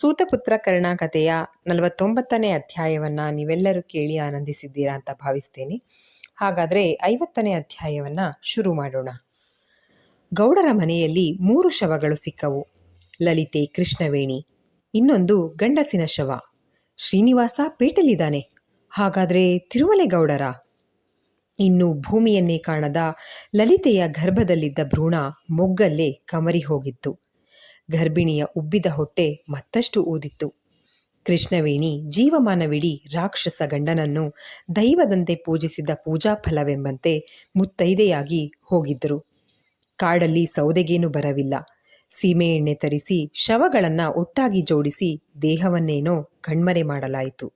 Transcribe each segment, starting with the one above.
ಸೂತಪುತ್ರ ಕರ್ಣ ಕಥೆಯ ನಲವತ್ತೊಂಬತ್ತನೇ ಅಧ್ಯಾಯವನ್ನು ನೀವೆಲ್ಲರೂ ಕೇಳಿ ಆನಂದಿಸಿದ್ದೀರಾ ಅಂತ ಭಾವಿಸ್ತೇನೆ. ಹಾಗಾದರೆ ಐವತ್ತನೇ ಅಧ್ಯಾಯವನ್ನು ಶುರು ಮಾಡೋಣ. ಗೌಡರ ಮನೆಯಲ್ಲಿ ಮೂರು ಶವಗಳು ಸಿಕ್ಕವು. ಲಲಿತೆ, ಕೃಷ್ಣವೇಣಿ, ಇನ್ನೊಂದು ಗಂಡಸಿನ ಶವ. ಶ್ರೀನಿವಾಸ ಪೇಟೆಲಿದ್ದಾನೆ ಹಾಗಾದರೆ ತಿರುಮಲೆಗೌಡರ ಇನ್ನು ಭೂಮಿಯನ್ನೇ ಕಾಣದ ಲಲಿತೆಯ ಗರ್ಭದಲ್ಲಿದ್ದ ಭ್ರೂಣ ಮೊಗ್ಗಲ್ಲೇ ಕಮರಿ ಹೋಗಿತ್ತು. ಗರ್ಭಿಣಿಯ ಉಬ್ಬಿದ ಹೊಟ್ಟೆ ಮತ್ತಷ್ಟು ಊದಿತ್ತು. ಕೃಷ್ಣವೇಣಿ, ಜೀವಮಾನವಿಡೀ ರಾಕ್ಷಸ ಗಂಡನನ್ನು ದೈವದಂತೆ ಪೂಜಿಸಿದ ಪೂಜಾ ಫಲವೆಂಬಂತೆ ಮುತ್ತೈದೆಯಾಗಿ ಹೋಗಿದ್ದರು. ಕಾಡಲ್ಲಿ ಸೌದೆಗೇನು ಬರವಿಲ್ಲ. ಸೀಮೆ ಎಣ್ಣೆ ತರಿಸಿ, ಶವಗಳನ್ನು ಒಟ್ಟಾಗಿ ಜೋಡಿಸಿ ದೇಹವನ್ನೇನೋ ಕಣ್ಮರೆ ಮಾಡಲಾಯಿತು.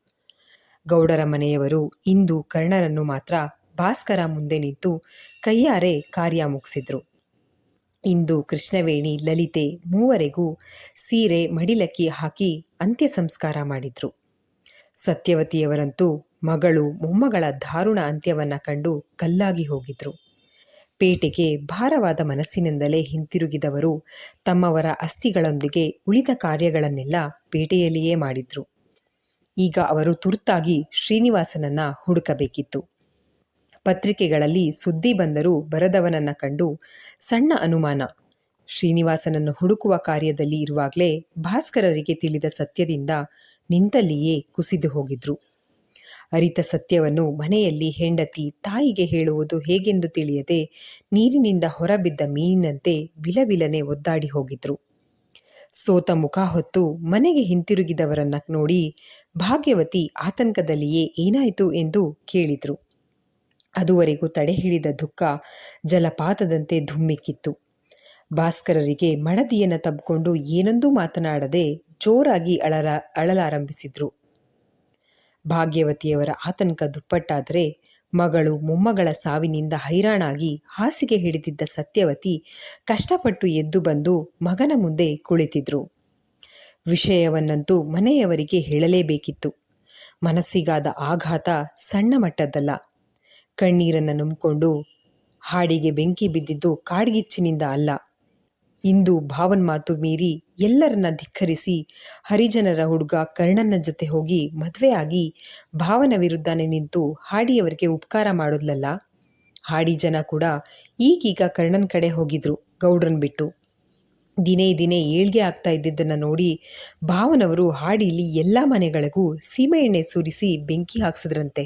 ಗೌಡರ ಮನೆಯವರು ಇಂದು ಕರ್ಣರನ್ನು ಮಾತ್ರ ಭಾಸ್ಕರ ಮುಂದೆ ನಿಂತು ಕೈಯಾರೆ ಕಾರ್ಯ ಮುಗಿಸಿದ್ರು. ಇಂದು ಕೃಷ್ಣವೇಣಿ ಲಲಿತೆ ಮೂವರೆಗೂ ಸೀರೆ ಮಡಿಲಕ್ಕಿ ಹಾಕಿ ಅಂತ್ಯ ಸಂಸ್ಕಾರ ಮಾಡಿದ್ರು. ಸತ್ಯವತಿಯವರಂತೂ ಮಗಳು ಮೊಮ್ಮಗಳ ದಾರುಣ ಅಂತ್ಯವನ್ನ ಕಂಡು ಕಲ್ಲಾಗಿ ಹೋಗಿದ್ರು. ಪೇಟೆಗೆ ಭಾರವಾದ ಮನಸ್ಸಿನಿಂದಲೇ ಹಿಂತಿರುಗಿದವರು ತಮ್ಮವರ ಅಸ್ಥಿಗಳೊಂದಿಗೆ ಉಳಿದ ಕಾರ್ಯಗಳನ್ನೆಲ್ಲ ಪೇಟೆಯಲ್ಲಿಯೇ ಮಾಡಿದ್ರು. ಈಗ ಅವರು ತುರ್ತಾಗಿ ಶ್ರೀನಿವಾಸನನ್ನ ಹುಡುಕಬೇಕಿತ್ತು. ಪತ್ರಿಕೆಗಳಲ್ಲಿ ಸುದ್ದಿ ಬಂದರೂ ಬರದವನನ್ನ ಕಂಡು ಸಣ್ಣ ಅನುಮಾನ. ಶ್ರೀನಿವಾಸನನ್ನು ಹುಡುಕುವ ಕಾರ್ಯದಲ್ಲಿ ಇರುವಾಗಲೇ ಭಾಸ್ಕರರಿಗೆ ತಿಳಿದ ಸತ್ಯದಿಂದ ನಿಂತಲ್ಲಿಯೇ ಕುಸಿದು ಹೋಗಿದ್ರು. ಅರಿತ ಸತ್ಯವನ್ನು ಮನೆಯಲ್ಲಿ ಹೆಂಡತಿ ತಾಯಿಗೆ ಹೇಳುವುದು ಹೇಗೆಂದು ತಿಳಿಯದೆ ನೀರಿನಿಂದ ಹೊರಬಿದ್ದ ಮೀನಿನಂತೆ ವಿಲವಿಲನೆ ಒದ್ದಾಡಿ ಹೋಗಿದ್ರು. ಸೋತ ಮುಖ ಹೊತ್ತು ಮನೆಗೆ ಹಿಂತಿರುಗಿದವರನ್ನ ನೋಡಿ ಭಾಗ್ಯವತಿ ಆತಂಕದಲ್ಲಿಯೇ ಏನಾಯಿತು ಎಂದು ಕೇಳಿದ್ರು. ಅದುವರೆಗೂ ತಡೆಹಿಡಿದ ದುಃಖ ಜಲಪಾತದಂತೆ ಧುಮ್ಮಿಕ್ಕಿತ್ತು. ಭಾಸ್ಕರರಿಗೆ ಮಡದಿಯನ್ನು ತಬ್ಕೊಂಡು ಏನೊಂದೂ ಮಾತನಾಡದೆ ಜೋರಾಗಿ ಅಳಲ, ಅಳಲಾರಂಭಿಸಿದ್ರು. ಭಾಗ್ಯವತಿಯವರ ಆತಂಕ ದುಪ್ಪಟ್ಟಾದರೆ ಮಗಳು ಮೊಮ್ಮಗಳ ಸಾವಿನಿಂದ ಹೈರಾಣಾಗಿ ಹಾಸಿಗೆ ಹಿಡಿದಿದ್ದ ಸತ್ಯವತಿ ಕಷ್ಟಪಟ್ಟು ಎದ್ದು ಬಂದು ಮಗನ ಮುಂದೆ ಕುಳಿತಿದ್ರು. ವಿಷಯವನ್ನಂತೂ ಮನೆಯವರಿಗೆ ಹೇಳಲೇಬೇಕಿತ್ತು. ಮನಸ್ಸಿಗಾದ ಆಘಾತ ಸಣ್ಣ ಮಟ್ಟದ್ದಲ್ಲ ಕಣ್ಣೀರನ್ನು ನುಂಬಿಕೊಂಡು ಹಾಡಿಗೆ ಬೆಂಕಿ ಬಿದ್ದಿದ್ದು ಕಾಡ್ಗಿಚ್ಚಿನಿಂದ ಅಲ್ಲ. ಇಂದು ಭಾವನ್ ಮಾತು ಮೀರಿ ಎಲ್ಲರನ್ನ ಧಿಕ್ಕರಿಸಿ ಹರಿಜನರ ಹುಡುಗ ಕರ್ಣನ ಜೊತೆ ಹೋಗಿ ಮದುವೆಯಾಗಿ ಭಾವನ ವಿರುದ್ಧನೇ ನಿಂತು ಹಾಡಿಯವರಿಗೆ ಉಪಕಾರ ಮಾಡೋದ್ಲಲ್ಲ? ಹಾಡಿ ಜನ ಕೂಡ ಈಗೀಗ ಕರ್ಣನ್ ಕಡೆ ಹೋಗಿದ್ರು, ಗೌಡ್ರನ್ ಬಿಟ್ಟು. ದಿನೇ ದಿನೇ ಏಳ್ಗೆ ಆಗ್ತಾ ಇದ್ದಿದ್ದನ್ನು ನೋಡಿ ಭಾವನವರು ಹಾಡಿಲಿ ಎಲ್ಲ ಮನೆಗಳಿಗೂ ಸೀಮೆಎಣ್ಣೆ ಸುರಿಸಿ ಬೆಂಕಿ ಹಾಕ್ಸಿದ್ರಂತೆ.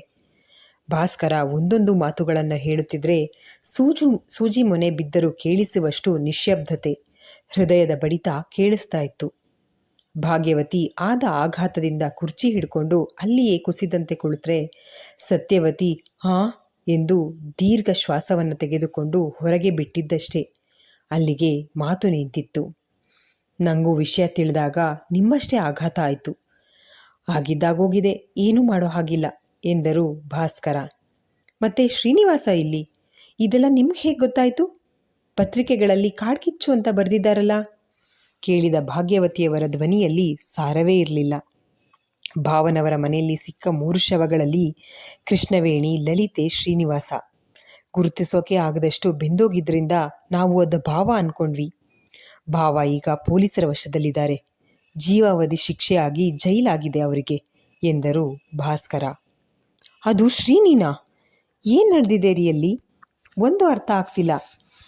ಭಾಸ್ಕರ ಒಂದೊಂದು ಮಾತುಗಳನ್ನು ಹೇಳುತ್ತಿದ್ರೆ ಸೂಜು, ಸೂಜಿ ಮೊನೆ ಬಿದ್ದರೂ ಕೇಳಿಸುವಷ್ಟು ನಿಶ್ಶಬ್ದತೆ ಹೃದಯದ ಬಡಿತ ಕೇಳಿಸ್ತಾ ಇತ್ತು. ಭಾಗ್ಯವತಿ ಆದ ಆಘಾತದಿಂದ ಕುರ್ಚಿ ಹಿಡ್ಕೊಂಡು ಅಲ್ಲಿಯೇ ಕುಸಿದಂತೆ ಕುಳಿತರೆ, ಸತ್ಯವತಿ, ಹಾ? ಎಂದು ದೀರ್ಘ ಶ್ವಾಸವನ್ನು ತೆಗೆದುಕೊಂಡು ಹೊರಗೆ ಬಿಟ್ಟಿದ್ದಷ್ಟೇ. ಅಲ್ಲಿಗೆ ಮಾತು ನಿಂತಿತ್ತು. ನಂಗೂ ವಿಷಯ ತಿಳಿದಾಗ ನಿಮ್ಮಷ್ಟೇ ಆಘಾತ ಆಯಿತು. ಆಗಿದ್ದಾಗೋಗಿದೆ, ಏನೂ ಮಾಡೋ ಹಾಗಿಲ್ಲ. ಎಂದರು ಭಾಸ್ಕರ. ಮತ್ತೆ ಶ್ರೀನಿವಾಸ ಇಲ್ಲಿ? ಇದೆಲ್ಲ ನಿಮ್ಗೆ ಹೇಗೆ ಗೊತ್ತಾಯಿತು? ಪತ್ರಿಕೆಗಳಲ್ಲಿ ಕಾಡ್ಕಿಚ್ಚು ಅಂತ ಬರೆದಿದ್ದಾರಲ್ಲ? ಕೇಳಿದ ಭಾಗ್ಯವತಿಯವರ ಧ್ವನಿಯಲ್ಲಿ ಸಾರವೇ ಇರಲಿಲ್ಲ. ಭಾವನವರ ಮನೆಯಲ್ಲಿ ಸಿಕ್ಕ ಮೂರು ಶವಗಳಲ್ಲಿ ಕೃಷ್ಣವೇಣಿ, ಲಲಿತೆ, ಶ್ರೀನಿವಾಸ. ಗುರುತಿಸೋಕೆ ಆಗದಷ್ಟು ಬೆಂದೋಗಿದ್ರಿಂದ ನಾವು ಅದು ಭಾವ ಅನ್ಕೊಂಡ್ವಿ. ಭಾವ ಈಗ ಪೊಲೀಸರ ವಶದಲ್ಲಿದ್ದಾರೆ. ಜೀವಾವಧಿ ಶಿಕ್ಷೆಯಾಗಿ ಜೈಲಾಗಿದೆ ಅವರಿಗೆ, ಎಂದರು ಭಾಸ್ಕರ. ಅದು ಶ್ರೀನಿನಾ. ಏನು ನಡೆದಿದೆ ರೀಯಲ್ಲಿ ಒಂದು ಅರ್ಥ ಆಗ್ತಿಲ್ಲ.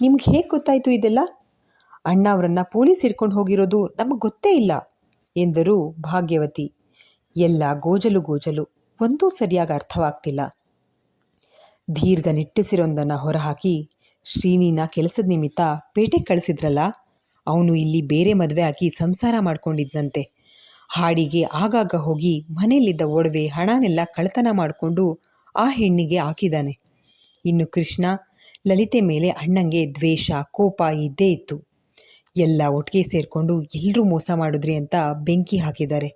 ನಿಮ್ಗೆ ಹೇಗೆ ಗೊತ್ತಾಯಿತು ಇದೆಲ್ಲ? ಅಣ್ಣ ಅವರನ್ನು ಪೊಲೀಸ್ ಹಿಡ್ಕೊಂಡು ಹೋಗಿರೋದು ನಮಗೆ ಗೊತ್ತೇ ಇಲ್ಲ, ಎಂದರು ಭಾಗ್ಯವತಿ. ಎಲ್ಲ ಗೋಜಲು ಗೋಜಲು, ಒಂದೂ ಸರಿಯಾಗಿ ಅರ್ಥವಾಗ್ತಿಲ್ಲ. ದೀರ್ಘ ನಿಟ್ಟುಸಿರೊಂದನ್ನು ಹೊರಹಾಕಿ ಶ್ರೀನೀನ ಕೆಲಸದ ನಿಮಿತ್ತ ಪೇಟೆಗೆ ಕಳಿಸಿದ್ರಲ್ಲ, ಅವನು ಇಲ್ಲಿ ಬೇರೆ ಮದುವೆ ಹಾಕಿ ಸಂಸಾರ ಮಾಡ್ಕೊಂಡಿದ್ದಂತೆ ಹಾಡಿಗೆ ಆಗಾಗ ಹೋಗಿ ಮನೆಯಲ್ಲಿದ್ದ ಒಡವೆ ಹಣನೆಲ್ಲ ಕಳ್ತನ ಮಾಡಿಕೊಂಡು ಆ ಹೆಣ್ಣಿಗೆ ಹಾಕಿದ್ದಾನೆ. ಇನ್ನು ಕೃಷ್ಣ ಲಲಿತೆ ಮೇಲೆ ಅಣ್ಣಂಗೆ ದ್ವೇಷ, ಕೋಪ ಇದ್ದೇ ಇತ್ತು. ಎಲ್ಲ ಒಟ್ಟಿಗೆ ಸೇರಿಕೊಂಡು ಎಲ್ಲರೂ ಮೋಸ ಮಾಡಿದ್ರಿ ಅಂತ ಬೆಂಕಿ ಹಾಕಿದ್ದಾರೆ.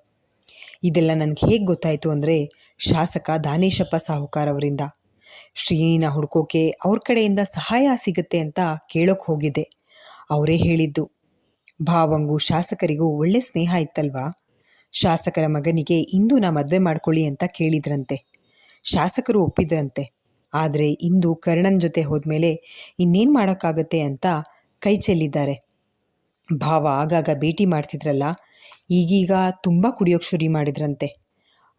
ಇದೆಲ್ಲ ನನಗೆ ಹೇಗೆ ಗೊತ್ತಾಯಿತು ಅಂದರೆ ಶಾಸಕ ದಾನೇಶಪ್ಪ ಸಾಹುಕಾರ್ ಅವರಿಂದ. ಶ್ರೀನಿನ ಹುಡ್ಕೋಕೆ ಅವ್ರ ಕಡೆಯಿಂದ ಸಹಾಯ ಸಿಗುತ್ತೆ ಅಂತ ಕೇಳೋಕೆ ಹೋಗಿದ್ದೆ. ಅವರೇ ಹೇಳಿದ್ದು, ಭಾವಂಗೂ ಶಾಸಕರಿಗೂ ಒಳ್ಳೆ ಸ್ನೇಹ ಇತ್ತಲ್ವಾ? ಶಾಸಕರ ಮಗನಿಗೆ ಇಂದು ನಾ ಮದುವೆ ಮಾಡ್ಕೊಳ್ಳಿ ಅಂತ ಕೇಳಿದ್ರಂತೆ. ಶಾಸಕರು ಒಪ್ಪಿದ್ರಂತೆ. ಆದರೆ ಇಂದು ಕರ್ಣನ್ ಜೊತೆ ಹೋದ್ಮೇಲೆ ಇನ್ನೇನು ಮಾಡೋಕ್ಕಾಗತ್ತೆ ಅಂತ ಕೈ ಚೆಲ್ಲಿದ್ದಾರೆ. ಭಾವ ಆಗಾಗ ಭೇಟಿ ಮಾಡ್ತಿದ್ರಲ್ಲ, ಈಗೀಗ ತುಂಬ ಕುಡಿಯೋಕ್ಕೆ ಶುರು ಮಾಡಿದ್ರಂತೆ.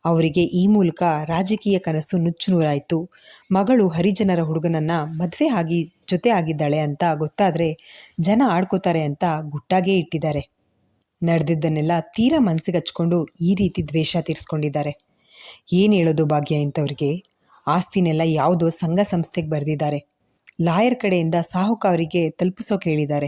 ಅವರಿಗೆ ಈ ಮೂಲಕ ರಾಜಕೀಯ ಕನಸು ನುಚ್ಚುನೂರಾಯಿತು. ಮಗಳು ಹರಿಜನರ ಹುಡುಗನನ್ನು ಮದುವೆ ಆಗಿ, ಜೊತೆ ಆಗಿದ್ದಾಳೆ ಅಂತ ಗೊತ್ತಾದರೆ ಜನ ಆಡ್ಕೋತಾರೆ ಅಂತ ಗುಟ್ಟಾಗೇ ಇಟ್ಟಿದ್ದಾರೆ. ನಡೆದಿದ್ದನ್ನೆಲ್ಲ ತೀರಾ ಮನಸ್ಸಿಗೆ ಹಚ್ಕೊಂಡು ಈ ರೀತಿ ದ್ವೇಷ ತೀರಿಸ್ಕೊಂಡಿದ್ದಾರೆ. ಏನು ಹೇಳೋದು ಭಾಗ್ಯ ಇಂಥವ್ರಿಗೆ? ಆಸ್ತಿನೆಲ್ಲ ಯಾವುದೋ ಸಂಘ ಸಂಸ್ಥೆಗೆ ಬರೆದಿದ್ದಾರೆ. ಲಾಯರ್ ಕಡೆಯಿಂದ ಸಾಹುಕ ಅವರಿಗೆ ತಲುಪಿಸೋಕೆ ಹೇಳಿದ್ದಾರೆ.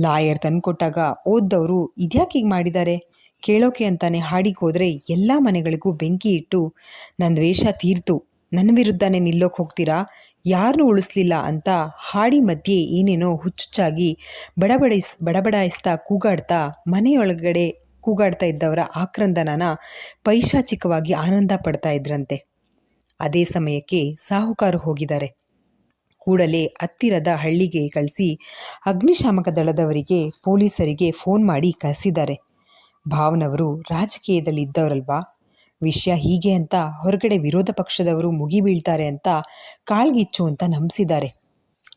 ಲಾಯರ್ ತಂದುಕೊಟ್ಟಾಗ ಓದ್ದವರು ಇದ್ಯಾಕೆ ಹೀಗೆ ಮಾಡಿದ್ದಾರೆ? ಕೇಳೋಕೆ ಅಂತಾನೆ ಹಾಡಿಗೆ ಹೋದರೆ ಎಲ್ಲ ಮನೆಗಳಿಗೂ ಬೆಂಕಿ ಇಟ್ಟು ನನ್ನ ದ್ವೇಷ ತೀರ್ತು. ನನ್ನ ವಿರುದ್ಧನೇ ನಿಲ್ಲೋಕೆ ಹೋಗ್ತೀರಾ? ಯಾರನ್ನೂ ಉಳಿಸ್ಲಿಲ್ಲ ಅಂತ ಹಾಡಿ ಮಧ್ಯೆ ಏನೇನೋ ಹುಚ್ಚುಚ್ಚಾಗಿ ಬಡಬಡಿಸ್, ಬಡಬಡಾಯಿಸ್ತಾ ಕೂಗಾಡ್ತಾ, ಮನೆಯೊಳಗಡೆ ಕೂಗಾಡ್ತಾ ಇದ್ದವರ ಆಕ್ರಂದನನ ಪೈಶಾಚಿಕವಾಗಿ ಆನಂದ ಪಡ್ತಾ ಇದ್ರಂತೆ. ಅದೇ ಸಮಯಕ್ಕೆ ಸಾಹುಕಾರು ಹೋಗಿದ್ದಾರೆ. ಕೂಡಲೇ ಹತ್ತಿರದ ಹಳ್ಳಿಗೆ ಕಳಿಸಿ ಅಗ್ನಿಶಾಮಕ ದಳದವರಿಗೆ ಪೊಲೀಸರಿಗೆ ಫೋನ್ ಮಾಡಿ ಕರೆಸಿದ್ದಾರೆ. ಭಾವನವರು ರಾಜಕೀಯದಲ್ಲಿ ಇದ್ದವರಲ್ವಾ ವಿಷಯ ಹೀಗೆ ಅಂತ ಹೊರಗಡೆ ವಿರೋಧ ಪಕ್ಷದವರು ಮುಗಿಬೀಳ್ತಾರೆ ಅಂತ ಕಾಳ್ಗಿಚ್ಚು ಅಂತ ನಂಬಿಸಿದ್ದಾರೆ.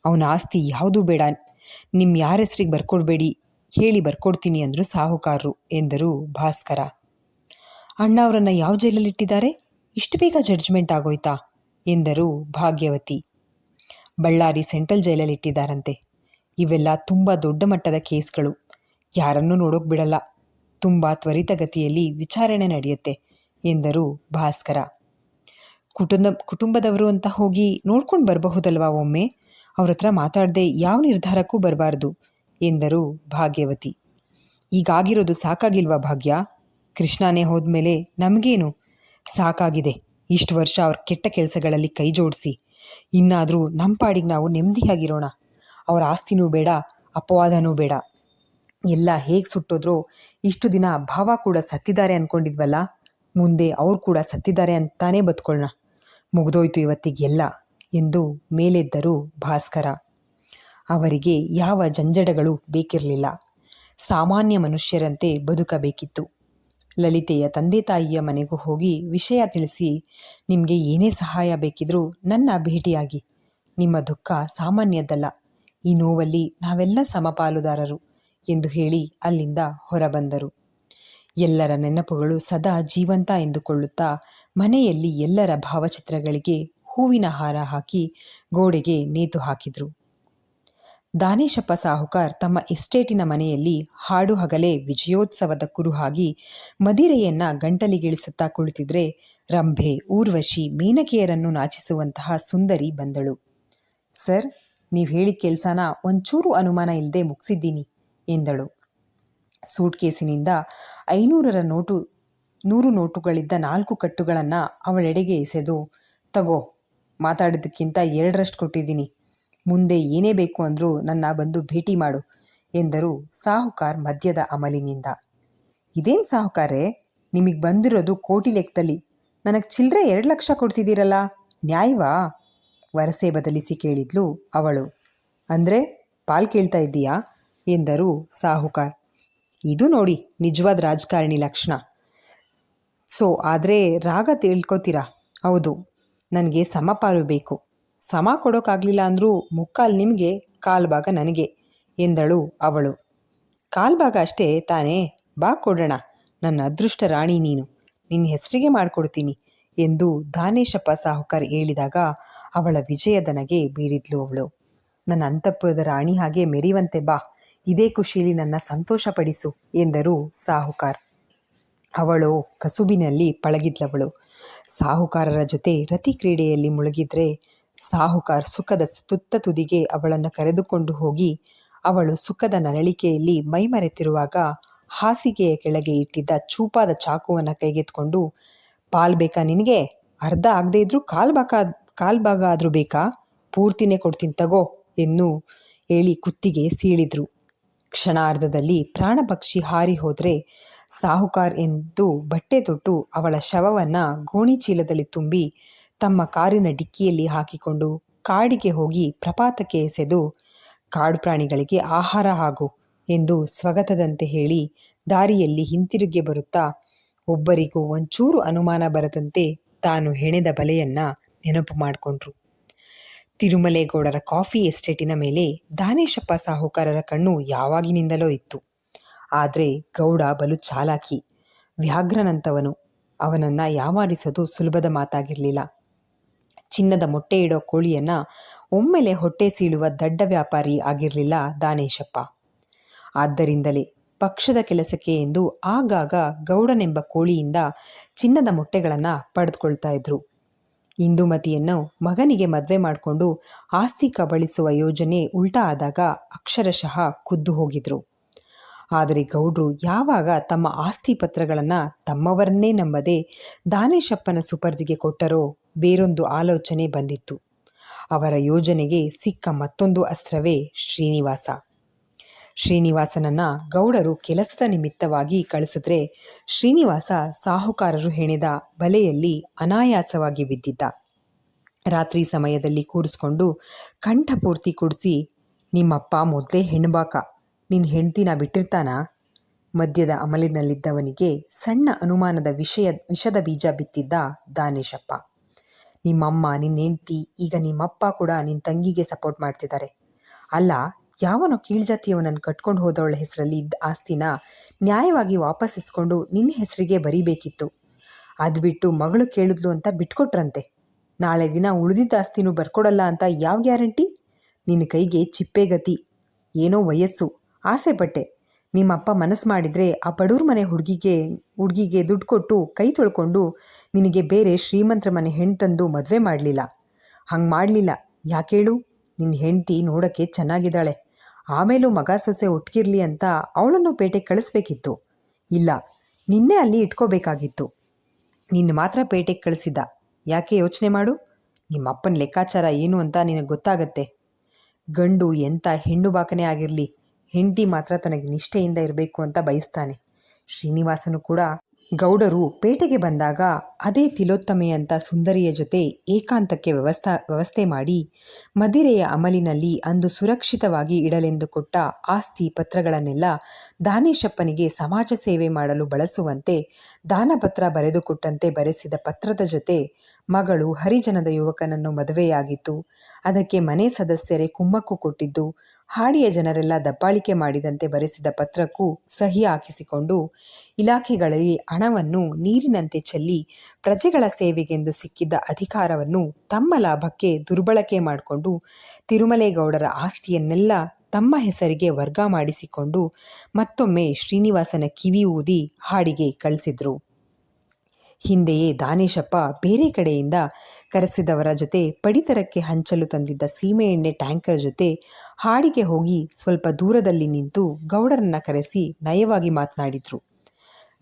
ಅವನ ಆಸ್ತಿ ಯಾವುದೂ ಬೇಡ. ನಿಮ್ಮ ಯಾರ ಹೆಸ್ರಿಗೆ ಬರ್ಕೊಡ್ಬೇಡಿ? ಹೇಳಿ ಬರ್ಕೊಡ್ತೀನಿ ಅಂದರು ಸಾಹುಕಾರರು ಎಂದರು ಭಾಸ್ಕರ. ಅಣ್ಣ ಅವರನ್ನು ಯಾವ ಜೈಲಲ್ಲಿಟ್ಟಿದ್ದಾರೆ ಇಷ್ಟು ಬೇಗ ಜಡ್ಜ್ಮೆಂಟ್ ಆಗೋಯ್ತಾ? ಎಂದರು ಭಾಗ್ಯವತಿ. ಬಳ್ಳಾರಿ ಸೆಂಟ್ರಲ್ ಜೈಲಲ್ಲಿಟ್ಟಿದ್ದಾರಂತೆ ಇವೆಲ್ಲ ತುಂಬ ದೊಡ್ಡ ಮಟ್ಟದ ಕೇಸ್ಗಳು. ಯಾರನ್ನೂ ನೋಡೋಕೆ ಬಿಡಲ್ಲ. ತುಂಬ ತ್ವರಿತಗತಿಯಲ್ಲಿ ವಿಚಾರಣೆ ನಡೆಯುತ್ತೆ. ಎಂದರು ಭಾಸ್ಕರ. ಕುಟುಂಬ, ಕುಟುಂಬದವರು ಅಂತ ಹೋಗಿ ನೋಡ್ಕೊಂಡು ಬರಬಹುದಲ್ವಾ ಒಮ್ಮೆ? ಅವ್ರ ಹತ್ರ ಮಾತಾಡದೆ ಯಾವ ನಿರ್ಧಾರಕ್ಕೂ ಬರಬಾರ್ದು ಎಂದರು ಭಾಗ್ಯವತಿ. ಈಗಾಗಿರೋದು ಸಾಕಾಗಿಲ್ವಾ ಭಾಗ್ಯ? ಕೃಷ್ಣನೇ ಹೋದ್ಮೇಲೆ ನಮಗೇನು? ಸಾಕಾಗಿದೆ. ಇಷ್ಟು ವರ್ಷ ಅವ್ರ ಕೆಟ್ಟ ಕೆಲಸಗಳಲ್ಲಿ ಕೈ ಜೋಡಿಸಿ. ಇನ್ನಾದರೂ ನಮ್ಮ ಪಾಡಿಗೆ ನಾವು ನೆಮ್ಮದಿಯಾಗಿರೋಣ ಅವ್ರ ಆಸ್ತಿನೂ ಬೇಡ, ಅಪವಾದನೂ ಬೇಡ. ಎಲ್ಲ ಹೇಗೆ ಸುಟ್ಟೋದ್ರೋ ಇಷ್ಟು ದಿನ ಭಾವ ಕೂಡ ಸತ್ತಿದ್ದಾರೆ ಅಂದ್ಕೊಂಡಿದ್ವಲ್ಲ ಮುಂದೆ ಅವ್ರು ಕೂಡ ಸತ್ತಿದ್ದಾರೆ ಅಂತಾನೇ ಬದುಕೊಳ್ಳೋಣ ಮುಗ್ದೋಯ್ತು ಇವತ್ತಿಗೆಲ್ಲ ಎಂದು ಮೇಲೆದ್ದರು ಭಾಸ್ಕರ. ಅವರಿಗೆ ಯಾವ ಜಂಜಡಗಳು ಬೇಕಿರಲಿಲ್ಲ. ಸಾಮಾನ್ಯ ಮನುಷ್ಯರಂತೆ ಬದುಕಬೇಕಿತ್ತು. ಲಲಿತೆಯ ತಂದೆ ತಾಯಿಯ ಮನೆಗೂ ಹೋಗಿ ವಿಷಯ ತಿಳಿಸಿ, ನಿಮಗೆ ಏನೇ ಸಹಾಯ ಬೇಕಿದ್ರೂ ನನ್ನ ಭೇಟಿಯಾಗಿ. ನಿಮ್ಮ ದುಃಖ ಸಾಮಾನ್ಯದ್ದಲ್ಲ. ಈ ನೋವಲ್ಲಿ ನಾವೆಲ್ಲ ಸಮಪಾಲುದಾರರು ಎಂದು ಹೇಳಿ ಅಲ್ಲಿಂದ ಹೊರಬಂದರು. ಎಲ್ಲರ ನೆನಪುಗಳು ಸದಾ ಜೀವಂತ ಎಂದುಕೊಳ್ಳುತ್ತಾ ಮನೆಯಲ್ಲಿ ಎಲ್ಲರ ಭಾವಚಿತ್ರಗಳಿಗೆ ಹೂವಿನ ಹಾರ ಹಾಕಿ ಗೋಡೆಗೆ ನೇತು ಹಾಕಿದ್ರು. ದಾನೇಶಪ್ಪ ಸಾಹುಕಾರ್ ತಮ್ಮ ಎಸ್ಟೇಟಿನ ಮನೆಯಲ್ಲಿ ಹಾಡು ಹಗಲೇ ವಿಜಯೋತ್ಸವದ ಕುರುಹಾಗಿ ಮದಿರೆಯನ್ನ ಗಂಟಲಿಗಿಳಿಸುತ್ತಾ ಕುಳಿತಿದ್ರೆ ರಂಭೆ, ಊರ್ವಶಿ, ಮೇನಕೆಯರನ್ನು ನಾಚಿಸುವಂತಹ ಸುಂದರಿ ಬಂದಳು. ಸರ್, ನೀವು ಹೇಳಿ ಕೆಲಸನ ಒಂಚೂರು ಅನುಮಾನ ಇಲ್ಲದೆ ಮುಗಿಸಿದ್ದೀನಿ, ಎಂದಳು. ಸೂಟ್ ಕೇಸಿನಿಂದ ಐನೂರರ ನೋಟು, ನೂರು ನೋಟುಗಳಿದ್ದ ನಾಲ್ಕು ಕಟ್ಟುಗಳನ್ನು ಅವಳೆಡೆಗೆ ಎಸೆದು, ತಗೋ, ಮಾತಾಡಿದ್ದಕ್ಕಿಂತ ಎರಡರಷ್ಟು ಕೊಟ್ಟಿದ್ದೀನಿ. ಮುಂದೆ ಏನೇ ಬೇಕು ಅಂದರೂ ನನ್ನ ಬಂದು ಭೇಟಿ ಮಾಡು, ಎಂದರು ಸಾಹುಕಾರ್ ಮದ್ಯದ ಅಮಲಿನಿಂದ. ಇದೇನು ಸಾಹುಕಾರೇ? ನಿಮಗೆ ಬಂದಿರೋದು ಕೋಟಿ ಲೆಕ್ಕದಲ್ಲಿ. ನನಗೆ ಚಿಲ್ಲರೆ ಎರಡು ಲಕ್ಷ ಕೊಡ್ತಿದ್ದೀರಲ್ಲ, ನ್ಯಾಯವಾ? ವರಸೆ ಬದಲಿಸಿ ಕೇಳಿದ್ಲು ಅವಳು. ಅಂದರೆ ಪಾಲ್ ಕೇಳ್ತಾ ಇದ್ದೀಯಾ? ಎಂದರು ಸಾಹುಕಾರ್. ಇದು ನೋಡಿ ನಿಜವಾದ ರಾಜಕಾರಣಿ ಲಕ್ಷಣ. ಸೊ, ಆದರೆ ರಾಗ ತಿಳ್ಕೊತೀರಾ? ಹೌದು, ನನಗೆ ಸಮಪಾಲು ಬೇಕು. ಸಮ ಕೊಡೋಕ್ಕಾಗಲಿಲ್ಲ ಅಂದರೂ ಮುಕ್ಕಾಲು ನಿಮಗೆ, ಕಾಲು ಭಾಗ ನನಗೆ, ಎಂದಳು ಅವಳು. ಕಾಲು ಭಾಗ ಅಷ್ಟೇ ತಾನೇ, ಬಾ ಕೊಡೋಣ, ನನ್ನ ಅದೃಷ್ಟ ರಾಣಿ ನೀನು ನಿನ್ನ ಹೆಸರಿಗೆ ಮಾಡಿಕೊಡ್ತೀನಿ, ಎಂದು ದಾನೇಶಪ್ಪ ಸಾಹುಕಾರ್ ಹೇಳಿದಾಗ ಅವಳ ವಿಜಯದನಗೆ ಬೀಳಿದ್ಲು ಅವಳು. ನನ್ನ ಅಂತಃಪುರದ ರಾಣಿ ಹಾಗೆ ಮೆರಿವಂತೆ ಬಾ ಇದೇ ಖುಷಿಯಲ್ಲಿ ನನ್ನ ಸಂತೋಷಪಡಿಸು ಎಂದರು ಸಾಹುಕಾರ್. ಅವಳು ಕಸುಬಿನಲ್ಲಿ ಪಳಗಿದ್ಲವಳು. ಸಾಹುಕಾರರ ಜೊತೆ ರತಿ ಕ್ರೀಡೆಯಲ್ಲಿ ಮುಳುಗಿದ್ರೆ ಸಾಹುಕಾರ್ ಸುಖದ ತುತ್ತ ತುದಿಗೆ ಅವಳನ್ನು ಕರೆದುಕೊಂಡು ಹೋಗಿ ಅವಳು ಸುಖದ ನರಳಿಕೆಯಲ್ಲಿ ಮೈಮರೆತಿರುವಾಗ ಹಾಸಿಗೆಯ ಕೆಳಗೆ ಇಟ್ಟಿದ್ದ ಚೂಪಾದ ಚಾಕುವನ್ನು ಕೈಗೆತ್ಕೊಂಡು, ಪಾಲ್ ಬೇಕಾ ನಿನಗೆ? ಅರ್ಧ ಆಗದೇ ಇದ್ರೂ ಕಾಲ್ ಬಾಕ, ಕಾಲ್ ಭಾಗ ಆದರೂ ಬೇಕಾ? ಪೂರ್ತಿನೇ ಕೊಡ್ತೀನಿ, ತಗೋ ಎನ್ನು ಹೇಳಿ ಕುತ್ತಿಗೆ ಸೀಳಿದ್ರು. ಕ್ಷಣಾರ್ಧದಲ್ಲಿ ಪ್ರಾಣಪಕ್ಷಿ ಹಾರಿ ಹೋದರೆ ಸಾಹುಕಾರ್ ಎಂದು ಬಟ್ಟೆ ತೊಟ್ಟು ಅವಳ ಶವವನ್ನ ಗೋಣಿಚೀಲದಲ್ಲಿ ತುಂಬಿ ತಮ್ಮ ಕಾರಿನ ಡಿಕ್ಕಿಯಲ್ಲಿ ಹಾಕಿಕೊಂಡು ಕಾಡಿಗೆ ಹೋಗಿ ಪ್ರಪಾತಕ್ಕೆ ಎಸೆದು, ಕಾಡು ಪ್ರಾಣಿಗಳಿಗೆ ಆಹಾರ ಹಾಗೂ ಎಂದು ಸ್ವಗತದಂತೆ ಹೇಳಿ ದಾರಿಯಲ್ಲಿ ಹಿಂತಿರುಗಿ ಬರುತ್ತಾ ಒಬ್ಬರಿಗೂ ಒಂಚೂರು ಅನುಮಾನ ಬರದಂತೆ ತಾನು ಹೆಣೆದ ಬಲೆಯನ್ನ ನೆನಪು ಮಾಡಿಕೊಂಡ್ರು. ತಿರುಮಲೇಗೌಡರ ಕಾಫಿ ಎಸ್ಟೇಟಿನ ಮೇಲೆ ದಾನೇಶಪ್ಪ ಸಾಹುಕಾರರ ಕಣ್ಣು ಯಾವಾಗಿನಿಂದಲೋ ಇತ್ತು. ಆದರೆ ಗೌಡ ಬಲು ಚಾಲಾಕಿ. ವ್ಯಾಘ್ರನಂತವನು, ಅವನನ್ನ ಯಾಮಾರಿಸೋದು ಸುಲಭದ ಮಾತಾಗಿರಲಿಲ್ಲ. ಚಿನ್ನದ ಮೊಟ್ಟೆ ಇಡೋ ಕೋಳಿಯನ್ನ ಒಮ್ಮೆಲೆ ಹೊಟ್ಟೆ ಸೀಳುವ ದಡ್ಡ ವ್ಯಾಪಾರಿ ಆಗಿರಲಿಲ್ಲ ದಾನೇಶಪ್ಪ. ಆದ್ದರಿಂದಲೇ ಪಕ್ಷದ ಕೆಲಸಕ್ಕೆ ಎಂದು ಆಗಾಗ ಗೌಡನೆಂಬ ಕೋಳಿಯಿಂದ ಚಿನ್ನದ ಮೊಟ್ಟೆಗಳನ್ನು ಪಡೆದುಕೊಳ್ತಾ ಇದ್ರು. ಇಂದುಮತಿಯನ್ನು ಮಗನಿಗೆ ಮದುವೆ ಮಾಡಿಕೊಂಡು ಆಸ್ತಿ ಕಬಳಿಸುವ ಯೋಜನೆ ಉಲ್ಟಾ ಆದಾಗ ಅಕ್ಷರಶಃ ಖುದ್ದು ಹೋಗಿದ್ರು. ಆದರೆ ಗೌಡ್ರು ಯಾವಾಗ ತಮ್ಮ ಆಸ್ತಿ ಪತ್ರಗಳನ್ನು ತಮ್ಮವರನ್ನೇ ನಂಬದೆ ದಾನೇಶಪ್ಪನ ಸುಪರ್ದಿಗೆ ಕೊಟ್ಟರೋ ಬೇರೊಂದು ಆಲೋಚನೆ ಬಂದಿತ್ತು. ಅವರ ಯೋಜನೆಗೆ ಸಿಕ್ಕ ಮತ್ತೊಂದು ಅಸ್ತ್ರವೇ ಶ್ರೀನಿವಾಸ. ಶ್ರೀನಿವಾಸನನ್ನ ಗೌಡರು ಕೆಲಸದ ನಿಮಿತ್ತವಾಗಿ ಕಳಿಸಿದ್ರೆ ಶ್ರೀನಿವಾಸ ಸಾಹುಕಾರರು ಹೆಣೆದ ಬಲೆಯಲ್ಲಿ ಅನಾಯಾಸವಾಗಿ ಬಿದ್ದಿದ್ದ. ರಾತ್ರಿ ಸಮಯದಲ್ಲಿ ಕೂರಿಸ್ಕೊಂಡು ಕಂಠಪೂರ್ತಿ ಕುಡಿಸಿ, ನಿಮ್ಮಪ್ಪ ಮೊದಲೇ ಹೆಣ್ಬಾಕ ನಿನ್ನ ಹೆಂಡ್ತಿನ ಬಿಟ್ಟಿರ್ತಾನಾ? ಮದ್ಯದ ಅಮಲಿನಲ್ಲಿದ್ದವನಿಗೆ ಸಣ್ಣ ಅನುಮಾನದ ವಿಷಯ, ವಿಷದ ಬೀಜ ಬಿತ್ತಿದ್ದ ದಾನೇಶಪ್ಪ. ನಿಮ್ಮಮ್ಮ ನಿನ್ನ ಹೆಂಡ್ತಿ, ಈಗ ನಿಮ್ಮಪ್ಪ ಕೂಡ ನಿನ್ನ ತಂಗಿಗೆ ಸಪೋರ್ಟ್ ಮಾಡ್ತಿದ್ದಾರೆ. ಅಲ್ಲ ಯಾವನೋ ಕೀಳ್ಜಾತಿಯವನನ್ನು ಕಟ್ಕೊಂಡು ಹೋದವಳ ಹೆಸರಲ್ಲಿ ಇದ್ದ ಆಸ್ತಿನ ನ್ಯಾಯವಾಗಿ ವಾಪಸ್ ಇಸ್ಕೊಂಡು ನಿನ್ನ ಹೆಸರಿಗೆ ಬರೀಬೇಕಿತ್ತು. ಅದು ಬಿಟ್ಟು ಮಗಳು ಕೇಳಿದ್ಲು ಅಂತ ಬಿಟ್ಕೊಟ್ರಂತೆ. ನಾಳೆ ದಿನ ಉಳಿದಿದ್ದ ಆಸ್ತಿನೂ ಬರ್ಕೊಡಲ್ಲ ಅಂತ ಯಾವ ಗ್ಯಾರಂಟಿ? ನಿನ್ನ ಕೈಗೆ ಚಿಪ್ಪೆಗತಿ ಏನೋ ವಯಸ್ಸು ಆಸೆ ಪಟ್ಟೆ ನಿಮ್ಮಪ್ಪ ಮನಸ್ಸು ಮಾಡಿದರೆ ಆ ಬಡವ್ರ ಮನೆ ಹುಡುಗಿಗೆ ಹುಡುಗಿಗೆ ದುಡ್ಡು ಕೊಟ್ಟು ಕೈ ತೊಳ್ಕೊಂಡು ನಿನಗೆ ಬೇರೆ ಶ್ರೀಮಂತರ ಮನೆ ಹೆಣ್ಣು ತಂದು ಮದುವೆ ಮಾಡಲಿಲ್ಲ. ಹಂಗೆ ಮಾಡಲಿಲ್ಲ. ಯಾಕೇಳು ನಿನ್ನ ಹೆಂಡತಿ ನೋಡೋಕ್ಕೆ ಚೆನ್ನಾಗಿದ್ದಾಳೆ. ಆಮೇಲೂ ಮಗ ಸೊಸೆ ಒಟ್ಗಿರ್ಲಿ ಅಂತ ಅವಳನ್ನು ಪೇಟೆಗೆ ಕಳಿಸ್ಬೇಕಿತ್ತು. ಇಲ್ಲ, ನಿನ್ನೆ ಅಲ್ಲಿ ಇಟ್ಕೋಬೇಕಾಗಿತ್ತು. ನಿನ್ನ ಮಾತ್ರ ಪೇಟೆಗೆ ಕಳಿಸಿದ್ದ ಯಾಕೆ ಯೋಚನೆ ಮಾಡು? ನಿಮ್ಮಪ್ಪನ ಲೆಕ್ಕಾಚಾರ ಏನು ಅಂತ ನಿನಗೆ ಗೊತ್ತಾಗತ್ತೆ. ಗಂಡು ಎಂಥ ಹೆಣ್ಣು ಬಾಕನೇ ಆಗಿರಲಿ, ಹೆಂಡತಿ ಮಾತ್ರ ತನಗೆ ನಿಷ್ಠೆಯಿಂದ ಇರಬೇಕು ಅಂತ ಬಯಸ್ತಾನೆ. ಶ್ರೀನಿವಾಸನು ಕೂಡ ಗೌಡರು ಪೇಟೆಗೆ ಬಂದಾಗ ಅದೇ ತಿಲೋತ್ತಮೆಯಂಥ ಸುಂದರಿಯ ಜೊತೆ ಏಕಾಂತಕ್ಕೆ ವ್ಯವಸ್ಥಾ, ವ್ಯವಸ್ಥೆ ಮಾಡಿ ಮದಿರೆಯ ಅಮಲಿನಲ್ಲಿ ಅಂದು ಸುರಕ್ಷಿತವಾಗಿ ಇಡಲೆಂದು ಕೊಟ್ಟ ಆಸ್ತಿ ಪತ್ರಗಳನ್ನೆಲ್ಲ ದಾನೇಶಪ್ಪನಿಗೆ ಸಮಾಜ ಸೇವೆ ಮಾಡಲು ಬಳಸುವಂತೆ ದಾನಪತ್ರ ಬರೆದುಕೊಟ್ಟಂತೆ ಬರೆಸಿದ ಪತ್ರದ ಜೊತೆ ಮಗಳು ಹರಿಜನದ ಯುವಕನನ್ನು ಮದುವೆಯಾಗಿತ್ತು. ಅದಕ್ಕೆ ಮನೆ ಸದಸ್ಯರೇ ಕುಮ್ಮಕ್ಕು ಕೊಟ್ಟಿದ್ದು ಹಾಡಿಯ ಜನರೆಲ್ಲ ದಬ್ಬಾಳಿಕೆ ಮಾಡಿದಂತೆ ಬರೆಸಿದ ಪತ್ರಕ್ಕೂ ಸಹಿ ಹಾಕಿಸಿಕೊಂಡು ಇಲಾಖೆಗಳಲ್ಲಿ ಹಣವನ್ನು ನೀರಿನಂತೆ ಚೆಲ್ಲಿ ಪ್ರಜೆಗಳ ಸೇವೆಗೆಂದು ಸಿಕ್ಕಿದ್ದ ಅಧಿಕಾರವನ್ನು ತಮ್ಮ ಲಾಭಕ್ಕೆ ದುರ್ಬಳಕೆ ಮಾಡಿಕೊಂಡು ತಿರುಮಲೇಗೌಡರ ಆಸ್ತಿಯನ್ನೆಲ್ಲ ತಮ್ಮ ಹೆಸರಿಗೆ ವರ್ಗ ಮಾಡಿಸಿಕೊಂಡು ಮತ್ತೊಮ್ಮೆ ಶ್ರೀನಿವಾಸನ ಕಿವಿ ಊದಿ ಹಾಡಿಗೆ ಕಳಿಸಿದ್ರು. ಹಿಂದೆಯೇ ದಾನೇಶಪ್ಪ ಬೇರೆ ಕಡೆಯಿಂದ ಕರೆಸಿದವರ ಜೊತೆ ಪಡಿತರಕ್ಕೆ ಹಂಚಲು ತಂದಿದ್ದ ಸೀಮೆಎಣ್ಣೆ ಟ್ಯಾಂಕರ್ ಜೊತೆ ಹಾಡಿಗೆ ಹೋಗಿ ಸ್ವಲ್ಪ ದೂರದಲ್ಲಿ ನಿಂತು ಗೌಡರನ್ನ ಕರೆಸಿ ನಯವಾಗಿ ಮಾತನಾಡಿದ್ರು.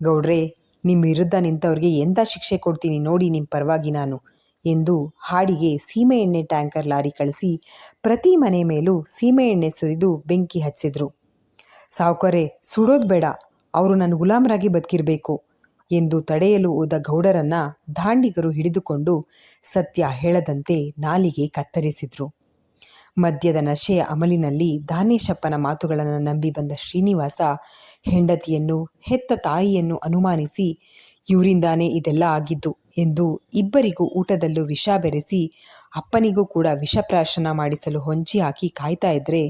ಗೌಡ್ರೆ ನಿಮ್ಮ ವಿರುದ್ಧ ನಿಂತವ್ರಿಗೆ ಎಂಥ ಶಿಕ್ಷೆ ಕೊಡ್ತೀನಿ ನೋಡಿ ನಿಮ್ಮ ಪರವಾಗಿ ನಾನು ಎಂದು ಹಾಡಿಗೆ ಸೀಮೆಎಣ್ಣೆ ಟ್ಯಾಂಕರ್ ಲಾರಿ ಕಳಿಸಿ ಪ್ರತಿ ಮನೆ ಮೇಲೂ ಸೀಮೆಎಣ್ಣೆ ಸುರಿದು ಬೆಂಕಿ ಹಚ್ಚಿದ್ರು. ಸಾವುಕರೆ, ಸುಡೋದು ಬೇಡ. ಅವರು ನನ್ನ ಗುಲಾಮರಾಗಿ ಬದುಕಿರಬೇಕು. ಎಂದು ತಡೆಯಲು ಹೋದ ಗೌಡರನ್ನ ದಾಂಡಿಗರು ಹಿಡಿದುಕೊಂಡು ಸತ್ಯ ಹೇಳದಂತೆ ನಾಲಿಗೆ ಕತ್ತರಿಸಿದ್ರು. ಮದ್ಯದ ನಶೆಯ ಅಮಲಿನಲ್ಲಿ ದಾನೇಶಪ್ಪನ ಮಾತುಗಳನ್ನು ನಂಬಿ ಬಂದ ಶ್ರೀನಿವಾಸ ಹೆಂಡತಿಯನ್ನು, ಹೆತ್ತ ತಾಯಿಯನ್ನು ಅನುಮಾನಿಸಿ, ಇವರಿಂದಾನೇ ಇದೆಲ್ಲ ಆಗಿದ್ದು ಎಂದು ಇಬ್ಬರಿಗೂ ಊಟದಲ್ಲೂ ವಿಷ ಬೆರೆಸಿ, ಅಪ್ಪನಿಗೂ ಕೂಡ ವಿಷಪ್ರಾಶನ ಮಾಡಿಸಲು ಹೊಂಚಿ ಹಾಕಿ ಕಾಯ್ತಾ ಇದ್ರೆ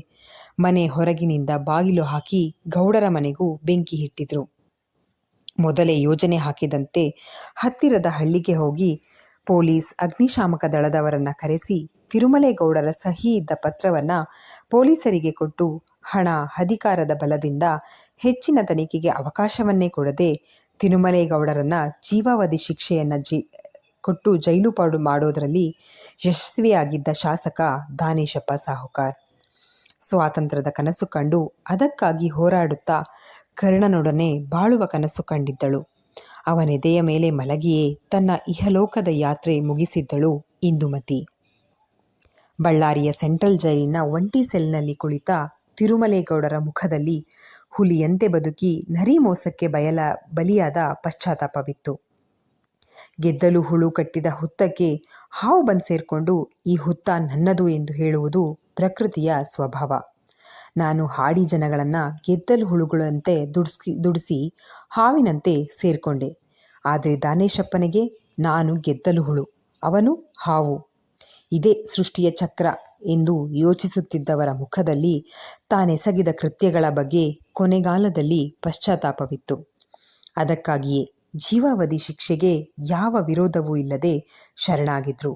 ಮನೆ ಹೊರಗಿನಿಂದ ಬಾಗಿಲು ಹಾಕಿ ಗೌಡರ ಮನೆಗೂ ಬೆಂಕಿ ಇಟ್ಟಿದ್ರು ಮೊದಲೇ ಯೋಜನೆ ಹಾಕಿದಂತೆ ಹತ್ತಿರದ ಹಳ್ಳಿಗೆ ಹೋಗಿ ಪೊಲೀಸ್ ಅಗ್ನಿಶಾಮಕ ದಳದವರನ್ನ ಕರೆಸಿ ತಿರುಮಲೇಗೌಡರ ಸಹಿ ಇದ್ದ ಪತ್ರವನ್ನ ಪೊಲೀಸರಿಗೆ ಕೊಟ್ಟು ಹಣ ಅಧಿಕಾರದ ಬಲದಿಂದ ಹೆಚ್ಚಿನ ತನಿಖೆಗೆ ಅವಕಾಶವನ್ನೇ ಕೊಡದೆ ತಿರುಮಲೇಗೌಡರನ್ನು ಜೀವಾವಧಿ ಶಿಕ್ಷೆಯನ್ನ ಜಿ ಕೊಟ್ಟು ಜೈಲು ಪಾಡು ಮಾಡೋದರಲ್ಲಿ ಯಶಸ್ವಿಯಾಗಿದ್ದ ಶಾಸಕ ದಾನೇಶಪ್ಪ ಸಾಹುಕಾರ್. ಸ್ವಾತಂತ್ರ್ಯದ ಕನಸು ಕಂಡು ಅದಕ್ಕಾಗಿ ಹೋರಾಡುತ್ತಾ ಕರ್ಣನೊಡನೆ ಬಾಳುವ ಕನಸು ಕಂಡಿದ್ದಳು. ಅವನೆದೆಯ ಮೇಲೆ ಮಲಗಿಯೇ ತನ್ನ ಇಹಲೋಕದ ಯಾತ್ರೆ ಮುಗಿಸಿದ್ದಳು ಇಂದುಮತಿ. ಬಳ್ಳಾರಿಯ ಸೆಂಟ್ರಲ್ ಜೈಲಿನ ಒಂಟಿ ಸೆಲ್ನಲ್ಲಿ ಕುಳಿತ ತಿರುಮಲೇಗೌಡರ ಮುಖದಲ್ಲಿ ಹುಲಿಯಂತೆ ಬದುಕಿ ನರಿ ಮೋಸಕ್ಕೆ ಬಯಲ ಬಲಿಯಾದ ಪಶ್ಚಾತ್ತಾಪವಿತ್ತು. ಗೆದ್ದಲು ಹುಳು ಕಟ್ಟಿದ ಹುತ್ತಕ್ಕೆ ಹಾವು ಬಂದು ಸೇರಿಕೊಂಡು ಈ ಹುತ್ತ ನನ್ನದು ಎಂದು ಹೇಳುವುದು ಪ್ರಕೃತಿಯ ಸ್ವಭಾವ. ನಾನು ಹಾಡಿ ಜನಗಳನ್ನು ಗೆದ್ದಲು ಹುಳುಗಳಂತೆ ದುಡಿಸಿ ದುಡಿಸಿ ಹಾವಿನಂತೆ ಸೇರಿಕೊಂಡೆ. ಆದರೆ ದಾನೇಶಪ್ಪನಿಗೆ ನಾನು ಗೆದ್ದಲು ಹುಳು, ಅವನು ಹಾವು. ಇದೇ ಸೃಷ್ಟಿಯ ಚಕ್ರ ಎಂದು ಯೋಚಿಸುತ್ತಿದ್ದವರ ಮುಖದಲ್ಲಿ ತಾನೆಸಗಿದ ಕೃತ್ಯಗಳ ಬಗ್ಗೆ ಕೊನೆಗಾಲದಲ್ಲಿ ಪಶ್ಚಾತ್ತಾಪವಿತ್ತು. ಅದಕ್ಕಾಗಿಯೇ ಜೀವಾವಧಿ ಶಿಕ್ಷೆಗೆ ಯಾವ ವಿರೋಧವೂ ಇಲ್ಲದೆ ಶರಣಾಗಿದ್ರು.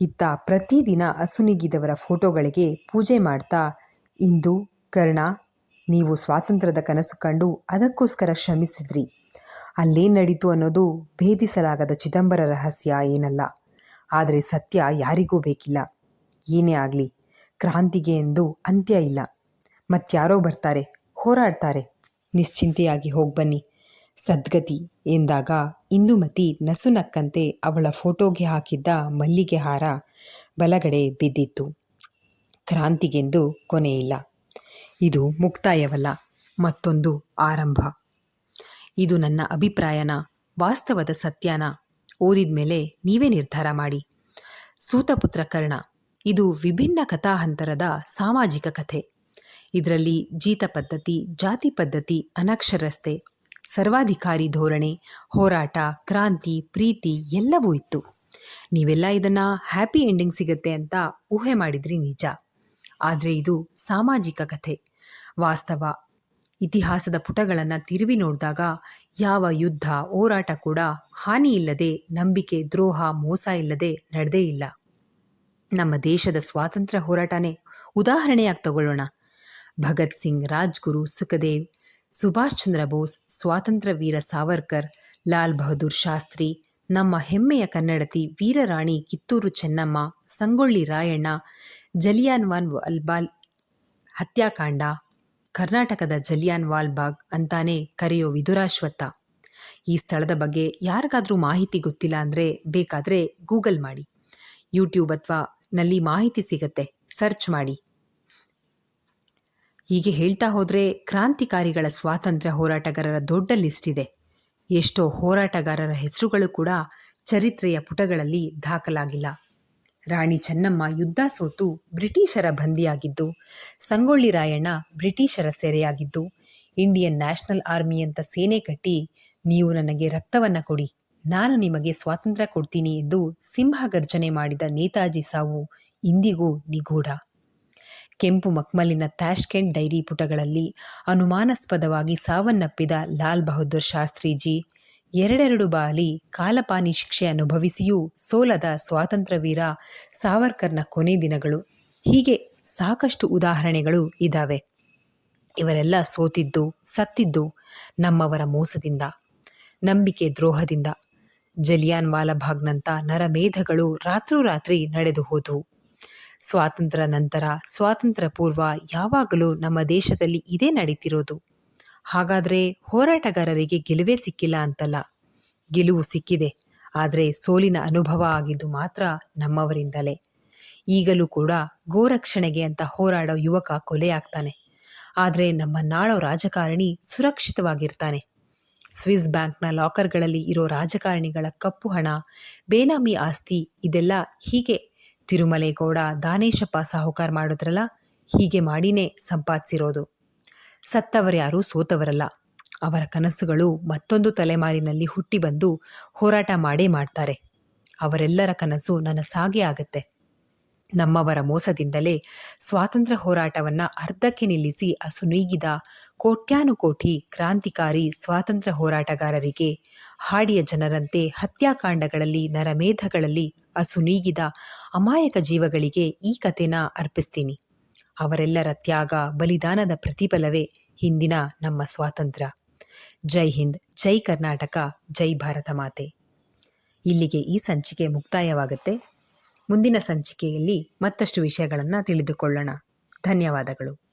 ಇತ್ತ ಪ್ರತಿದಿನ ಅಸುನಿಗಿದವರ ಫೋಟೋಗಳಿಗೆ ಪೂಜೆ ಮಾಡ್ತಾ ಇಂದು, ಕರ್ಣ, ನೀವು ಸ್ವಾತಂತ್ರ್ಯದ ಕನಸು ಕಂಡು ಅದಕ್ಕೋಸ್ಕರ ಶ್ರಮಿಸಿದ್ರಿ. ಅಲ್ಲೇನು ನಡೀತು ಅನ್ನೋದು ಭೇದಿಸಲಾಗದ ಚಿದಂಬರ ರಹಸ್ಯ ಏನಲ್ಲ. ಆದರೆ ಸತ್ಯ ಯಾರಿಗೂ ಬೇಕಿಲ್ಲ. ಏನೇ ಆಗಲಿ, ಕ್ರಾಂತಿಗೆ ಎಂದು ಅಂತ್ಯ ಇಲ್ಲ. ಮತ್ಯಾರೋ ಬರ್ತಾರೆ, ಹೋರಾಡ್ತಾರೆ. ನಿಶ್ಚಿಂತೆಯಾಗಿ ಹೋಗ್ಬನ್ನಿ ಸದ್ಗತಿ ಎಂದಾಗ ಇಂದುಮತಿ ನಸುನಕ್ಕಂತೆ ಅವಳ ಫೋಟೋಗೆ ಹಾಕಿದ್ದ ಮಲ್ಲಿಗೆ ಹಾರ ಬಲಗಡೆ ಬಿದ್ದಿತ್ತು. ಕ್ರಾಂತಿಗೆಂದು ಕೊನೆಯಿಲ್ಲ. ಇದು ಮುಕ್ತಾಯವಲ್ಲ, ಮತ್ತೊಂದು ಆರಂಭ. ಇದು ನನ್ನ ಅಭಿಪ್ರಾಯನ, ವಾಸ್ತವದ ಸತ್ಯನ ಓದಿದ ಮೇಲೆ ನೀವೇ ನಿರ್ಧಾರ ಮಾಡಿ. ಸೂತಪುತ್ರ ಕರ್ಣ, ಇದು ವಿಭಿನ್ನ ಕಥಾಹಂತರದ ಸಾಮಾಜಿಕ ಕಥೆ. ಇದರಲ್ಲಿ ಜೀತ ಪದ್ಧತಿ, ಜಾತಿ ಪದ್ಧತಿ ಅನಕ್ಷರಸ್ತೆ ಸರ್ವಾಧಿಕಾರಿ ಧೋರಣೆ, ಹೋರಾಟ, ಕ್ರಾಂತಿ, ಪ್ರೀತಿ ಎಲ್ಲವೂ ಇತ್ತು. ನೀವೆಲ್ಲ ಇದನ್ನು ಹ್ಯಾಪಿ ಎಂಡಿಂಗ್ ಸಿಗುತ್ತೆ ಅಂತ ಊಹೆ ಮಾಡಿದ್ರಿ ನಿಜ. ಆದರೆ ಇದು ಸಾಮಾಜಿಕ ಕಥೆ. ವಾಸ್ತವ. ಇತಿಹಾಸದ ಪುಟಗಳನ್ನು ತಿರುವಿ ನೋಡಿದಾಗ ಯಾವ ಯುದ್ಧ, ಹೋರಾಟ ಕೂಡ ಹಾನಿ ಇಲ್ಲದೆ, ನಂಬಿಕೆ, ದ್ರೋಹ, ಮೋಸ ಇಲ್ಲದೆ ನಡೆದೇ ಇಲ್ಲ. ನಮ್ಮ ದೇಶದ ಸ್ವಾತಂತ್ರ್ಯ ಹೋರಾಟನೇ ಉದಾಹರಣೆಯಾಗಿ ತಗೊಳ್ಳೋಣ. ಭಗತ್ ಸಿಂಗ್, ರಾಜ್ಗುರು, ಸುಖದೇವ್, ಸುಭಾಷ್ ಚಂದ್ರ ಬೋಸ್, ಸ್ವಾತಂತ್ರ್ಯ ವೀರ ಸಾವರ್ಕರ್, ಲಾಲ್ ಬಹದ್ದೂರ್ ಶಾಸ್ತ್ರಿ, ನಮ್ಮ ಹೆಮ್ಮೆಯ ಕನ್ನಡತಿ ವೀರರಾಣಿ ಕಿತ್ತೂರು ಚೆನ್ನಮ್ಮ, ಸಂಗೊಳ್ಳಿ ರಾಯಣ್ಣ ಜಲಿಯಾನ್ ವಾನ್ ವಾಲ್ಬಾಲ್ ಹತ್ಯಾಕಾಂಡ, ಕರ್ನಾಟಕದ ಜಲಿಯಾನ್ ವಾಲ್ಬಾಗ್ ಅಂತಾನೆ ಕರೆಯೋ ವಿದುರಾಶ್ವತ್ಥ. ಈ ಸ್ಥಳದ ಬಗ್ಗೆ ಯಾರಿಗಾದರೂ ಮಾಹಿತಿ ಗೊತ್ತಿಲ್ಲ ಅಂದರೆ ಬೇಕಾದರೆ ಗೂಗಲ್ ಮಾಡಿ. ಯೂಟ್ಯೂಬ್ ಅಥವಾ ನಲ್ಲಿ ಮಾಹಿತಿ ಸಿಗತ್ತೆ, ಸರ್ಚ್ ಮಾಡಿ. ಹೀಗೆ ಹೇಳ್ತಾ ಹೋದರೆ ಕ್ರಾಂತಿಕಾರಿಗಳ ಸ್ವಾತಂತ್ರ್ಯ ಹೋರಾಟಗಾರರ ದೊಡ್ಡ ಲಿಸ್ಟ್ ಇದೆ. ಎಷ್ಟೋ ಹೋರಾಟಗಾರರ ಹೆಸರುಗಳು ಕೂಡ ಚರಿತ್ರೆಯ ಪುಟಗಳಲ್ಲಿ ದಾಖಲಾಗಿಲ್ಲ. ರಾಣಿ ಚೆನ್ನಮ್ಮ ಯುದ್ಧ ಸೋತು ಬ್ರಿಟಿಷರ ಬಂದಿಯಾಗಿದ್ದು, ಸಂಗೊಳ್ಳಿ ರಾಯಣ್ಣ ಬ್ರಿಟಿಷರ ಸೆರೆಯಾಗಿದ್ದು, ಇಂಡಿಯನ್ ನ್ಯಾಷನಲ್ ಆರ್ಮಿ ಅಂತ ಸೇನೆ ಕಟ್ಟಿ, ನೀವು ನನಗೆ ರಕ್ತವನ್ನ ಕೊಡಿ, ನಾನು ನಿಮಗೆ ಸ್ವಾತಂತ್ರ್ಯ ಕೊಡ್ತೀನಿ ಎಂದು ಸಿಂಹ ಗರ್ಜನೆ ಮಾಡಿದ ನೇತಾಜಿ ಸಾವು ಇಂದಿಗೂ ನಿಗೂಢ. ಕೆಂಪು ಮಕ್ಮಲಿನ ಟ್ಯಾಷ್ಕೆಂಟ್ ಡೈರಿ ಪುಟಗಳಲ್ಲಿ ಅನುಮಾನಾಸ್ಪದವಾಗಿ ಸಾವನ್ನಪ್ಪಿದ ಲಾಲ್ ಬಹದ್ದೂರ್ ಶಾಸ್ತ್ರೀಜಿ ಎರಡೆರಡು ಬಾಲಿ ಕಾಲಪಾನಿ ಶಿಕ್ಷೆ ಅನುಭವಿಸಿಯೂ ಸೋಲದ ಸ್ವಾತಂತ್ರ್ಯವೀರ ಸಾವರ್ಕರ್ನ ಕೊನೆ ದಿನಗಳು. ಹೀಗೆ ಸಾಕಷ್ಟು ಉದಾಹರಣೆಗಳು ಇದ್ದಾವೆ ಇವರೆಲ್ಲ ಸೋತಿದ್ದು, ಸತ್ತಿದ್ದು ನಮ್ಮವರ ಮೋಸದಿಂದ, ನಂಬಿಕೆ ದ್ರೋಹದಿಂದ. ಜಲಿಯಾನ್ ವಾಲಭಾಗ್ನಂಥ ನರಮೇಧಗಳು ರಾತ್ರೋರಾತ್ರಿ ನಡೆದು ಹೋದವು. ಸ್ವಾತಂತ್ರ್ಯ ನಂತರ ಸ್ವಾತಂತ್ರ್ಯ ಪೂರ್ವ ಯಾವಾಗಲೂ ನಮ್ಮ ದೇಶದಲ್ಲಿ ಇದೇ ನಡೀತಿರೋದು. ಹಾಗಾದರೆ ಹೋರಾಟಗಾರರಿಗೆ ಗೆಲುವೇ ಸಿಕ್ಕಿಲ್ಲ ಅಂತಲ್ಲ. ಗೆಲುವು ಸಿಕ್ಕಿದೆ. ಆದರೆ ಸೋಲಿನ ಅನುಭವ ಆಗಿದ್ದು ಮಾತ್ರ ನಮ್ಮವರಿಂದಲೇ. ಈಗಲೂ ಕೂಡ ಗೋರಕ್ಷಣೆಗೆ ಅಂತ ಹೋರಾಡೋ ಯುವಕ ಕೊಲೆಯಾಗ್ತಾನೆ ಆದರೆ ನಮ್ಮ ನಾಳೋ ರಾಜಕಾರಣಿ ಸುರಕ್ಷಿತವಾಗಿರ್ತಾನೆ. ಸ್ವಿಸ್ ಬ್ಯಾಂಕ್ನ ಲಾಕರ್ಗಳಲ್ಲಿ ಇರೋ ರಾಜಕಾರಣಿಗಳ ಕಪ್ಪು ಹಣ, ಬೇನಾಮಿ ಆಸ್ತಿ ಇದೆಲ್ಲ ಹೀಗೆ. ತಿರುಮಲೇಗೌಡ, ದಾನೇಶಪ್ಪ ಸಾಹುಕಾರ್ ಮಾಡಿದ್ರಲ್ಲ? ಹೀಗೆ ಮಾಡಿನೇ ಸಂಪಾದಿಸಿರೋದು. ಸತ್ತವರ್ಯಾರೂ ಸೋತವರಲ್ಲ. ಅವರ ಕನಸುಗಳು ಮತ್ತೊಂದು ತಲೆಮಾರಿನಲ್ಲಿ ಹುಟ್ಟಿ ಬಂದು ಹೋರಾಟ ಮಾಡೇ ಮಾಡ್ತಾರೆ. ಅವರೆಲ್ಲರ ಕನಸು ನನ್ನ ಸಾಗೆ ಆಗತ್ತೆ. ನಮ್ಮವರ ಮೋಸದಿಂದಲೇ ಸ್ವಾತಂತ್ರ್ಯ ಹೋರಾಟವನ್ನ ಅರ್ಧಕ್ಕೆ ನಿಲ್ಲಿಸಿ ಅಸುನೀಗಿದ ಕೋಟ್ಯಾನುಕೋಟಿ ಕ್ರಾಂತಿಕಾರಿ ಸ್ವಾತಂತ್ರ್ಯ ಹೋರಾಟಗಾರರಿಗೆ, ಹಾಡಿಯ ಜನರಂತೆ ಹತ್ಯಾಕಾಂಡಗಳಲ್ಲಿ ನರಮೇಧಗಳಲ್ಲಿ ಅಸುನೀಗಿದ ಅಮಾಯಕ ಜೀವಗಳಿಗೆ ಈ ಕಥೆನ ಅರ್ಪಿಸ್ತೀನಿ. ಅವರೆಲ್ಲರ ತ್ಯಾಗ, ಬಲಿದಾನದ ಪ್ರತಿಫಲವೇ ಹಿಂದಿನ ನಮ್ಮ ಸ್ವಾತಂತ್ರ್ಯ. ಜೈ ಹಿಂದ್, ಜೈ ಕರ್ನಾಟಕ, ಜೈ ಭಾರತ ಮಾತೆ. ಇಲ್ಲಿಗೆ ಈ ಸಂಚಿಕೆ ಮುಕ್ತಾಯವಾಗುತ್ತೆ. ಮುಂದಿನ ಸಂಚಿಕೆಯಲ್ಲಿ ಮತ್ತಷ್ಟು ವಿಷಯಗಳನ್ನು ತಿಳಿದುಕೊಳ್ಳೋಣ. ಧನ್ಯವಾದಗಳು.